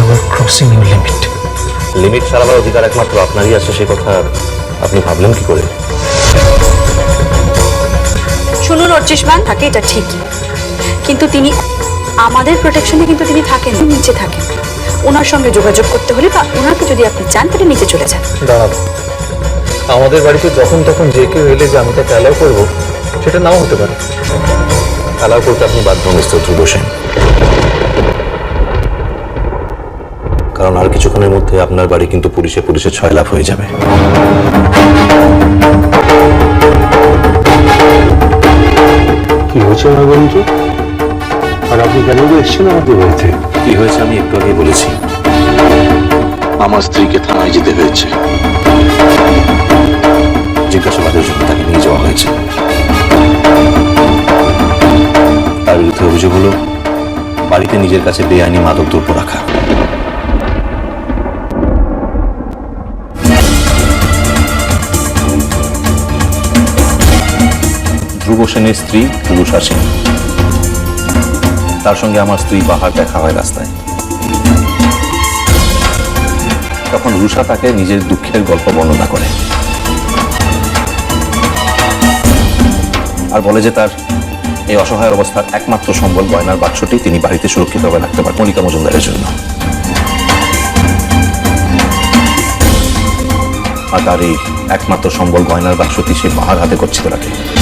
You are crossing your limit limit ছাড়াবার অধিকার একমাত্র আপনারই আছে সে কথা আপনি ভাবলেন কি করে? শুনুন অর্চিস ম্যান থাকে এটা ঠিকই। কিন্তু তিনি আমাদের প্রোটেকশনে কিন্তু তিনি থাকেন নিচে থাকেন। ওনার সঙ্গে যোগাযোগ করতে হলে বা ওনাকে যদি আপনি চান তাহলে নিচে চলে যান। দাঁড়াবো আমাদের বাড়িতে যখন তখন যে কেউ এলে যে আমি তাকে অ্যালাউ করব সেটা নাও হতে পারে। অ্যালাউ করতে আপনি বাধ্য মিস্টার ধ্রুব সেন। কারণ আর কিছুক্ষণের মধ্যে আপনার বাড়ি কিন্তু পুলিশে পুলিশে ছয় লাভ হয়ে যাবে। কি হয়েছে আমার বলুন তো আর আপনি কেন এসছেন আমাদের বাড়িতে? কি হয়েছে আমি একটু আগেই বলেছি। আমার স্ত্রীকে থানায় যেতে হয়েছে। জিজ্ঞাসাবাদের জন্য তাকে নিয়ে যাওয়া হয়েছে। তার বিরুদ্ধে অভিযোগ হলো বাড়িতে নিজের কাছে বেআইনি মাদক দ্রব্য রাখা। ধ্রুব সেনের স্ত্রী রুষা সেন তার সঙ্গে আমার স্ত্রী বাহার দেখা হয় রাস্তায়। তখন রুষা তাকে নিজের দুঃখের গল্প বর্ণনা করে। আর বলে যে তার এই অসহায় অবস্থার একমাত্র সম্বল গয়নার বাক্সটি তিনি বাড়িতে সুরক্ষিতভাবে রাখতে পারেন মনিকা মজুমদারের জন্য। আর তার এই একমাত্র সম্বল গয়নার বাক্সটি সে বাহার হাতে গচ্ছিত রাখে।